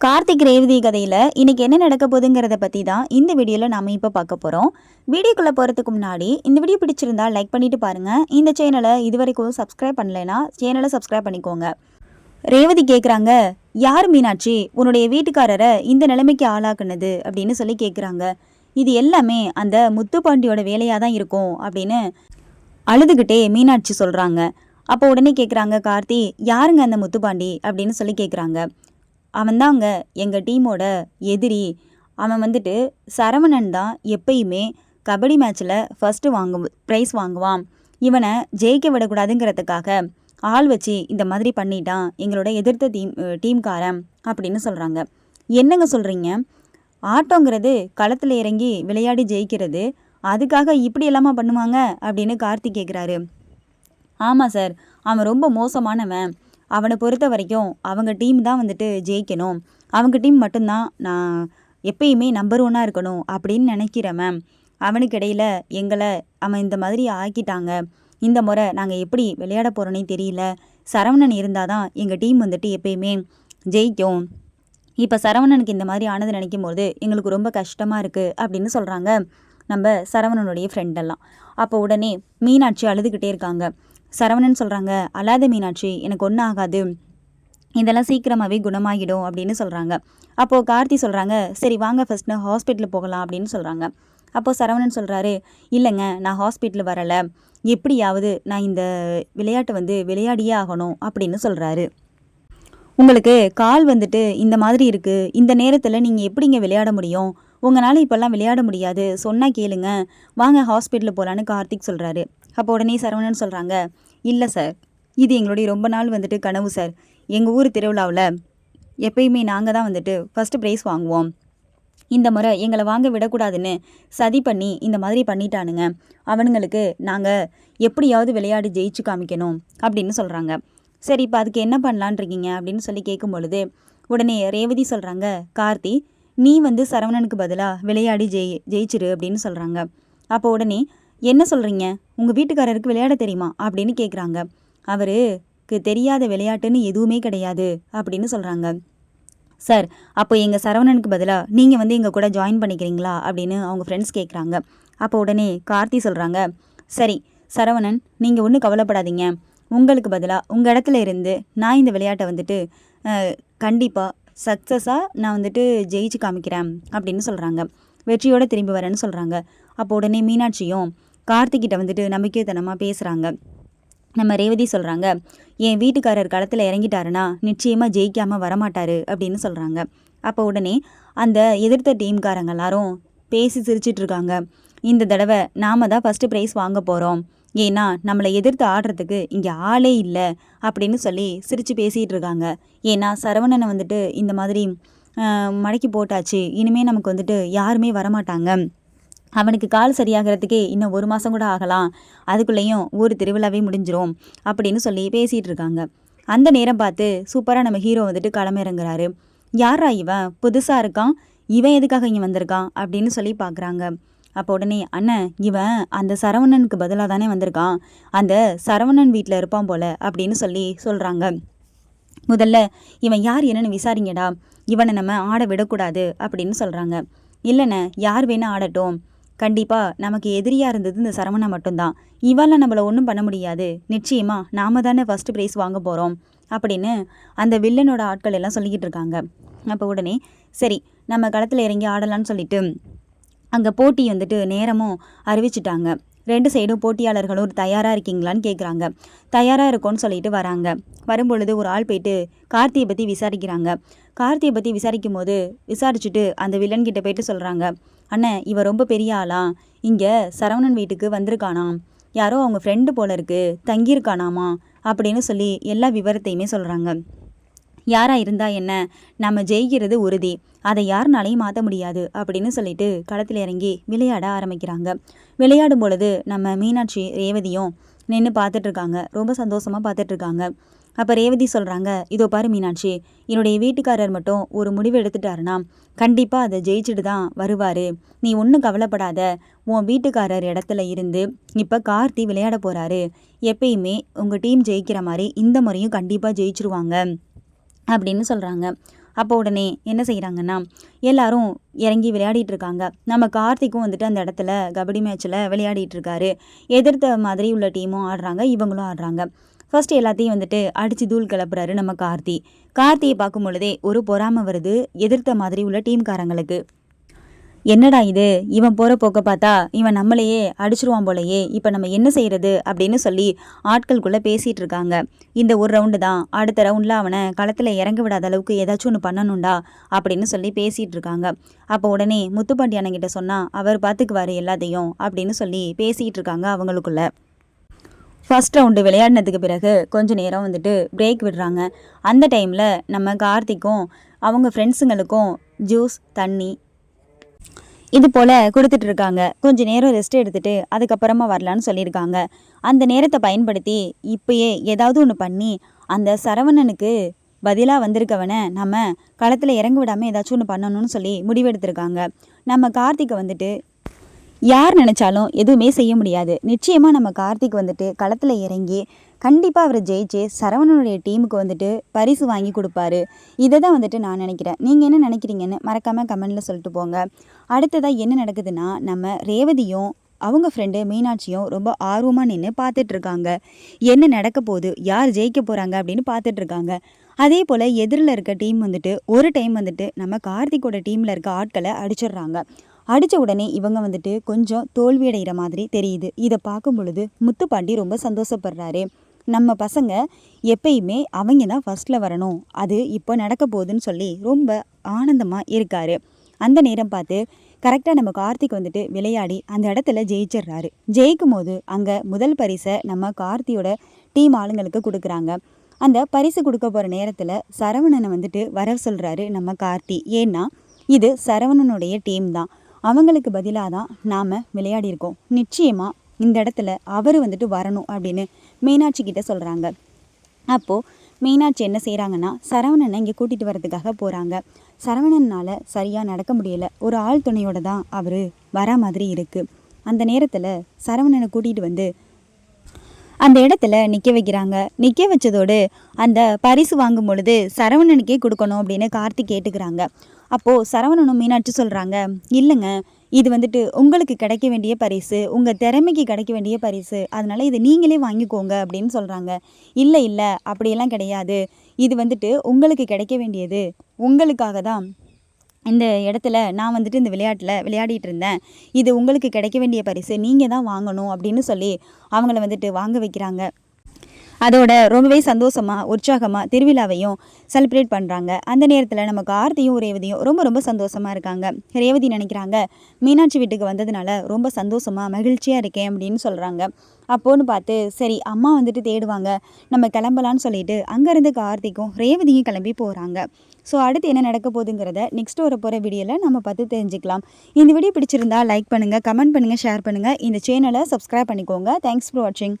கார்த்திக் ரேவதி கதையில் இன்றைக்கி என்ன நடக்க போகுதுங்கிறத பற்றி தான் இந்த வீடியோவில் நாம் இப்போ பார்க்க போகிறோம் வீடியோக்குள்ளே போகிறதுக்கு முன்னாடி இந்த வீடியோ பிடிச்சிருந்தா லைக் பண்ணிவிட்டு பாருங்கள் இந்த சேனலை இது வரைக்கும் சப்ஸ்கிரைப் பண்ணலைன்னா சேனலை சப்ஸ்கிரைப் பண்ணிக்கோங்க. ரேவதி கேட்குறாங்க யார் மீனாட்சி? உன்னுடைய வீட்டுக்காரரை இந்த நிலைமைக்கு ஆளாக்குனது? அப்படின்னு சொல்லி கேட்குறாங்க இது எல்லாமே அந்த முத்துப்பாண்டியோட வேலையாக தான் இருக்கும் அப்படின்னு அழுதுகிட்டே மீனாட்சி சொல்கிறாங்க அப்போ உடனே கேட்குறாங்க கார்த்தி யாருங்க அந்த முத்துப்பாண்டி அப்படின்னு சொல்லி கேட்குறாங்க அவன்தாங்க எங்கள் டீமோட எதிரி. அவன் வந்துட்டு சரவணன் தான் எப்பயுமே கபடி மேட்ச்சில் ஃபஸ்ட்டு வாங்கு ப்ரைஸ் வாங்குவான். இவனை ஜெயிக்க விடக்கூடாதுங்கிறதுக்காக ஆள் வச்சு இந்த மாதிரி பண்ணிட்டான் எங்களோட எதிர்த்த டீம் டீம்காரன் அப்படின்னு சொல்கிறாங்க என்னங்க சொல்கிறீங்க ஆட்டோங்கிறது களத்தில் இறங்கி விளையாடி ஜெயிக்கிறது அதுக்காக இப்படி எல்லாமா பண்ணுவாங்க அப்படின்னு கார்த்திக் கேட்குறாரு ஆமாம் சார் அவன் ரொம்ப மோசமானவன். அவனை பொறுத்த வரைக்கும் அவங்க டீம் தான் வந்துட்டு ஜெயிக்கணும். அவங்க டீம் மட்டும்தான் நான் எப்பயுமே நம்பர் ஒன்னாக இருக்கணும் அப்படின்னு நினைக்கிறவன் அவனுக்கு இடையில் எங்களை அவன் இந்த மாதிரி ஆக்கிட்டாங்க. இந்த முறை நாங்கள் எப்படி விளையாட போகிறோன்னே தெரியல. சரவணன் இருந்தால் தான் எங்கள் டீம் வந்துட்டு எப்பயுமே ஜெயிக்கும். இப்போ சரவணனுக்கு இந்த மாதிரி ஆனது நினைக்கும் போது எங்களுக்கு ரொம்ப கஷ்டமாக இருக்குது அப்படின்னு சொல்கிறாங்க நம்ம சரவணனுடைய ஃப்ரெண்டெல்லாம் அப்போ உடனே மீனாட்சி அழுதுகிட்டே இருக்காங்க. சரவணன் சொல்கிறாங்க அல்லாத மீனாட்சி எனக்கு ஒன்றும் ஆகாது. இதெல்லாம் சீக்கிரமாகவே குணமாகிடும் அப்படின்னு சொல்கிறாங்க அப்போது கார்த்தி சொல்கிறாங்க சரி வாங்க ஃபஸ்ட்டு ஹாஸ்பிட்டல் போகலாம் அப்படின்னு சொல்கிறாங்க அப்போது சரவணன் சொல்கிறாரு இல்லைங்க நான் ஹாஸ்பிட்டல் வரலை. எப்படியாவது நான் இந்த விளையாட்டை வந்து விளையாடியே ஆகணும் அப்படின்னு சொல்கிறாரு உங்களுக்கு கால் வந்துட்டு இந்த மாதிரி இருக்குது இந்த நேரத்தில் நீங்கள் எப்படிங்க விளையாட முடியும்? உங்களால் இப்போல்லாம் விளையாட முடியாது. சொன்னால் கேளுங்க. வாங்க ஹாஸ்பிட்டலில் போகலான்னு கார்த்திக் சொல்கிறாரு அப்போ உடனே சரவணன் சொல்கிறாங்க இல்லை சார் இது எங்களுடைய ரொம்ப நாள் வந்துட்டு கனவு சார். எங்கள் ஊர் திருவிழாவில் எப்பயுமே நாங்கள் தான் வந்துட்டு ஃபஸ்ட்டு ப்ரைஸ் வாங்குவோம். இந்த முறை எங்களை வாங்க விடக்கூடாதுன்னு சதி பண்ணி இந்த மாதிரி பண்ணிட்டானுங்க. அவனுங்களுக்கு நாங்கள் எப்படியாவது விளையாடி ஜெயிச்சு காமிக்கணும் அப்படின்னு சொல்கிறாங்க சரி இப்போ அதுக்கு என்ன பண்ணலான் இருக்கீங்க? அப்படின்னு சொல்லி கேட்கும் பொழுது உடனே ரேவதி சொல்கிறாங்க கார்த்தி நீ வந்து சரவணனுக்கு பதிலாக விளையாடி ஜெயி ஜெயிச்சிரு அப்படின்னு சொல்கிறாங்க அப்போ உடனே என்ன சொல்கிறீங்க உங்கள் வீட்டுக்காரருக்கு விளையாட தெரியுமா? அப்படின்னு கேட்குறாங்க அவருக்கு தெரியாத விளையாட்டுன்னு எதுவுமே கிடையாது அப்படின்னு சொல்கிறாங்க சார் அப்போ எங்கள் சரவணனுக்கு பதிலாக நீங்கள் வந்து எங்கள் கூட ஜாயின் பண்ணிக்கிறீங்களா? அப்படின்னு அவங்க ஃப்ரெண்ட்ஸ் கேட்குறாங்க அப்போ உடனே கார்த்தி சொல்கிறாங்க சரி சரவணன் நீங்கள் ஒன்றும் கவலைப்படாதீங்க. உங்களுக்கு பதிலாக உங்கள் இடத்துல இருந்து நான் இந்த விளையாட்டை வந்துட்டு கண்டிப்பாக சக்ஸஸாக நான் வந்துட்டு ஜெயிச்சு காமிக்கிறேன் அப்படின்னு சொல்கிறாங்க வெற்றியோடு திரும்பி வரேன்னு சொல்கிறாங்க அப்போ உடனே மீனாட்சியும் கார்த்திகிட்ட வந்துட்டு நம்பிக்கைத்தனமாக பேசுகிறாங்க நம்ம ரேவதி சொல்கிறாங்க என் வீட்டுக்காரர் களத்தில் இறங்கிட்டாருன்னா நிச்சயமாக ஜெயிக்காமல் வரமாட்டார் அப்படின்னு சொல்கிறாங்க அப்போ உடனே அந்த எதிர்த்த டீம்காரங்க எல்லாரும் பேசி சிரிச்சிட்டு இருக்காங்க. இந்த தடவை நாம தான் ஃபஸ்ட்டு ப்ரைஸ் வாங்க போகிறோம் ஏன்னா நம்மளை எதிர்த்து ஆடுறதுக்கு இங்கே ஆளே இல்லை அப்படின்னு சொல்லி சிரித்து பேசிகிட்டு இருக்காங்க. ஏன்னா சரவணனை வந்துட்டு இந்த மாதிரி மடக்கி போட்டாச்சு. இனிமேல் நமக்கு வந்துட்டு யாருமே வரமாட்டாங்க. அவனுக்கு கால் சரியாகிறதுக்கே இன்னும் ஒரு மாதம் கூட ஆகலாம். அதுக்குள்ளேயும் ஊர் திருவிழாவே முடிஞ்சிரும் அப்படின்னு சொல்லி பேசிகிட்டு இருக்காங்க. அந்த நேரம் பார்த்து சூப்பராக நம்ம ஹீரோ வந்துட்டு களமிறங்குறாரு. யாரா இவன் புதுசாக இருக்கான்? இவன் எதுக்காக இங்கே வந்திருக்கான்? அப்படின்னு சொல்லி பார்க்குறாங்க அப்போ உடனே அண்ணன் இவன் அந்த சரவணனுக்கு பதிலாக தானே வந்திருக்கான்? அந்த சரவணன் வீட்டில் இருப்பான் போல அப்படின்னு சொல்லி சொல்கிறாங்க முதல்ல இவன் யார் என்னன்னு விசாரிங்கடா. இவனை நம்ம ஆட விடக்கூடாது அப்படின்னு சொல்கிறாங்க இல்லைண்ணே யார் வேணால் ஆடட்டும். கண்டிப்பாக நமக்கு எதிரியாக இருந்தது இந்த சரவணா மட்டும்தான். இவால நம்மளை ஒன்றும் பண்ண முடியாது. நிச்சயமாக நாம தானே ஃபஸ்ட்டு ப்ரைஸ் வாங்க போகிறோம் அப்படின்னு அந்த வில்லனோட ஆட்கள் எல்லாம் சொல்லிக்கிட்டு இருக்காங்க. அப்போ உடனே சரி நம்ம களத்தில் இறங்கி ஆடலான்னு சொல்லிட்டு அங்கே போட்டி வந்துட்டு நேரமும் அறிவிச்சிட்டாங்க. ரெண்டு சைடும் போட்டியாளர்களும் தயாராக இருக்கீங்களான்னு கேட்குறாங்க தயாராக இருக்கோன்னு சொல்லிட்டு வராங்க. வரும்பொழுது ஒரு ஆள் போயிட்டு கார்த்தியை பற்றி விசாரிக்கிறாங்க. கார்த்தியை பற்றி விசாரிக்கும் போது விசாரிச்சுட்டு அந்த வில்லன்கிட்ட போயிட்டு சொல்கிறாங்க அண்ணன் இவ ரொம்ப பெரிய ஆளா? இங்கே சரவணன் வீட்டுக்கு வந்திருக்கானாம். யாரோ அவங்க ஃப்ரெண்டு போல இருக்கு தங்கியிருக்கானாமா? அப்படின்னு சொல்லி எல்லா விவரத்தையுமே சொல்கிறாங்க யாரா இருந்தா என்ன? நம்ம ஜெயிக்கிறது உறுதி. அதை யாருனாலையும் மாற்ற முடியாது அப்படின்னு சொல்லிட்டு களத்தில் இறங்கி விளையாட ஆரம்பிக்கிறாங்க. விளையாடும் பொழுது நம்ம மீனாட்சி ரேவதியும் நின்று பார்த்துட்ருக்காங்க ரொம்ப சந்தோஷமாக பார்த்துட்ருக்காங்க அப்போ ரேவதி சொல்கிறாங்க இதோ பாரு மீனாட்சி என்னுடைய வீட்டுக்காரர் மட்டும் ஒரு முடிவு எடுத்துட்டாருன்னா கண்டிப்பாக அதை ஜெயிச்சுட்டு தான் வருவார். நீ ஒன்றும் கவலைப்படாத உன் வீட்டுக்காரர் இடத்துல இருந்து இப்போ கார்த்தி விளையாட போகிறாரு எப்பயுமே உங்கள் டீம் ஜெயிக்கிற மாதிரி இந்த முறையும் கண்டிப்பாக ஜெயிச்சிருவாங்க அப்படின்னு சொல்கிறாங்க அப்போ உடனே என்ன செய்கிறாங்கன்னா எல்லாரும் இறங்கி விளையாடிட்டு இருக்காங்க. நம்ம கார்த்திக்கும் வந்துட்டு அந்த இடத்துல கபடி மேட்ச்சில் விளையாடிட்டு இருக்காரு. எதிர்த்த மாதிரி உள்ள டீமும் ஆடுறாங்க இவங்களும் ஆடுறாங்க. ஃபர்ஸ்ட் எல்லாத்தையும் வந்துட்டு அடித்து தூள் கிளப்புறாரு நம்ம கார்த்தி. கார்த்தியை பார்க்கும் பொழுதே ஒரு பொறாமை வருது எதிர்த்த மாதிரி உள்ள டீம்காரங்களுக்கு. என்னடா இது? இவன் போகிற போக்க பார்த்தா இவன் நம்மளையே அடிச்சிருவான் போலயே இப்போ நம்ம என்ன செய்யறது அப்படின்னு சொல்லி ஆட்களுக்குள்ளே பேசிகிட்டு இருக்காங்க. இந்த ஒரு ரவுண்டு தான். அடுத்த ரவுண்டில் அவனை களத்தில் இறங்க விடாத அளவுக்கு ஏதாச்சும் ஒன்று பண்ணணும்டா அப்படின்னு சொல்லி பேசிகிட்டு இருக்காங்க. அப்போ உடனே முத்துப்பாண்டி அண்ணங்கிட்ட சொன்னால் அவர் பார்த்துக்குவாரு எல்லாத்தையும் அப்படின்னு சொல்லி பேசிகிட்டு இருக்காங்க அவங்களுக்குள்ள. ஃபர்ஸ்ட் ரவுண்டு விளையாடினதுக்கு பிறகு கொஞ்சம் நேரம் வந்துட்டு பிரேக் விடுறாங்க. அந்த டைமில் நம்ம கார்த்திக்கும் அவங்க ஃப்ரெண்ட்ஸுங்களுக்கும் ஜூஸ் தண்ணி இது போல் கொடுத்துட்ருக்காங்க கொஞ்சம் நேரம் ரெஸ்ட் எடுத்துகிட்டு அதுக்கப்புறமா வரலான்னு சொல்லியிருக்காங்க. அந்த நேரத்தை பயன்படுத்தி இப்பயே ஏதாவது ஒன்று பண்ணி அந்த சரவணனுக்கு பதிலாக வந்திருக்கவனை நம்ம களத்தில் இறங்க விடாமல் ஏதாச்சும் ஒன்று பண்ணணும்னு சொல்லி முடிவெடுத்திருக்காங்க. நம்ம கார்த்திகை வந்துட்டு யார் நினச்சாலும் எதுவுமே செய்ய முடியாது. நிச்சயமாக நம்ம கார்த்திக் வந்துட்டு களத்தில் இறங்கி கண்டிப்பாக அவர் ஜெயிச்சு சரவணனுடைய டீமுக்கு வந்துட்டு பரிசு வாங்கி கொடுப்பாரு. இதை தான் வந்துட்டு நான் நினைக்கிறேன். நீங்கள் என்ன நினைக்கிறீங்கன்னு மறக்காமல் கமெண்டில் சொல்லிட்டு போங்க. அடுத்ததாக என்ன நடக்குதுன்னா நம்ம ரேவதியும் அவங்க ஃப்ரெண்டு மீனாட்சியும் ரொம்ப ஆர்வமாக நின்று பார்த்துட்ருக்காங்க என்ன நடக்க போகுது யார் ஜெயிக்க போகிறாங்க அப்படின்னு பார்த்துட்ருக்காங்க அதே போல் எதிரில் இருக்க டீம் வந்துட்டு ஒரு டைம் வந்துட்டு நம்ம கார்த்திக்கோட டீமில் இருக்க ஆட்களை அடிச்சிடுறாங்க. அடித்த உடனே இவங்க வந்துட்டு கொஞ்சம் தோல்வி அடைகிற மாதிரி தெரியுது. இதை பார்க்கும் பொழுது முத்துப்பாண்டி ரொம்ப சந்தோஷப்படுறாரு. நம்ம பசங்க எப்பயுமே அவங்க தான் ஃபஸ்ட்டில் வரணும். அது இப்போ நடக்க போகுதுன்னு சொல்லி ரொம்ப ஆனந்தமாக இருக்காரு. அந்த நேரம் பார்த்து கரெக்டாக நம்ம கார்த்திக் வந்துட்டு விளையாடி அந்த இடத்துல ஜெயிச்சிடுறாரு. ஜெயிக்கும் போது அங்கே முதல் பரிசை நம்ம கார்த்தியோட டீம் ஆளுங்களுக்கு கொடுக்குறாங்க. அந்த பரிசு கொடுக்க போகிற நேரத்தில் சரவணனை வந்துட்டு வர சொல்கிறாரு நம்ம கார்த்தி. ஏன்னா இது சரவணனுடைய டீம் தான். அவங்களுக்கு பதிலாக தான் நாம் விளையாடியிருக்கோம் நிச்சயமாக இந்த இடத்துல அவர் வந்துட்டு வரணும் அப்படின்னு மீனாட்சி கிட்ட சொல்கிறாங்க அப்போது மீனாட்சி என்ன செய்கிறாங்கன்னா சரவணனை இங்கே கூட்டிகிட்டு வரதுக்காக போகிறாங்க சரவணனால் சரியாக நடக்க முடியல. ஒரு ஆள் துணையோட தான் அவர் வர மாதிரி இருக்குது அந்த நேரத்தில் சரவணனை கூட்டிகிட்டு வந்து அந்த இடத்துல நிற்க வைக்கிறாங்க. நிற்க வச்சதோடு அந்த பரிசு வாங்கும் பொழுது சரவணனுக்கே கொடுக்கணும் அப்படின்னு கார்த்திக் கேட்டுக்கிறாங்க. அப்போது சரவணனும் மீனாட்சி சொல்கிறாங்க இல்லைங்க இது வந்துட்டு உங்களுக்கு கிடைக்க வேண்டிய பரிசு உங்கள் திறமைக்கு கிடைக்க வேண்டிய பரிசு. அதனால் இதை நீங்களே வாங்கிக்கோங்க அப்படின்னு சொல்கிறாங்க இல்லை இல்லை அப்படியெல்லாம் கிடையாது. இது வந்துட்டு உங்களுக்கு கிடைக்க வேண்டியது. உங்களுக்காக தான். இந்த இடத்துல நான் வந்துட்டு இந்த விளையாட்டில் விளையாடிட்டு இருந்தேன். இது உங்களுக்கு கிடைக்க வேண்டிய பரிசு நீங்கள் தான் வாங்கணும் அப்படின்னு சொல்லி அவங்கள வந்துட்டு வாங்க வைக்கிறாங்க. அதோட ரொம்பவே சந்தோஷமாக உற்சாகமாக திருவிழாவையும் செலிப்ரேட் பண்ணுறாங்க அந்த நேரத்தில் நமக்கு ஆர்த்தியும் ரேவதியும் ரொம்ப ரொம்ப சந்தோஷமாக இருக்காங்க. ரேவதி நினைக்கிறாங்க மீனாட்சி வீட்டுக்கு வந்ததுனால ரொம்ப சந்தோஷமாக மகிழ்ச்சியாக இருக்கேன் அப்படின்னு சொல்கிறாங்க அப்போன்னு பார்த்து சரி அம்மா வந்துட்டு தேடுவாங்க. நம்ம கிளம்பலான்னு சொல்லிட்டு அங்கேருந்து கார்த்திக்கும் ரேவதியும் கிளம்பி போகிறாங்க ஸோ அடுத்து என்ன நடக்க போகுதுங்கிறத நெக்ஸ்ட் வர போகிற வீடியோவில் நம்ம பார்த்து தெரிஞ்சுக்கலாம். இந்த வீடியோ பிடிச்சிருந்தா லைக் பண்ணுங்கள் கமெண்ட் பண்ணுங்கள் ஷேர் பண்ணுங்கள் இந்த சேனலை சப்ஸ்கிரைப் பண்ணிக்கோங்க. தேங்க்ஸ் ஃபார் வாட்சிங்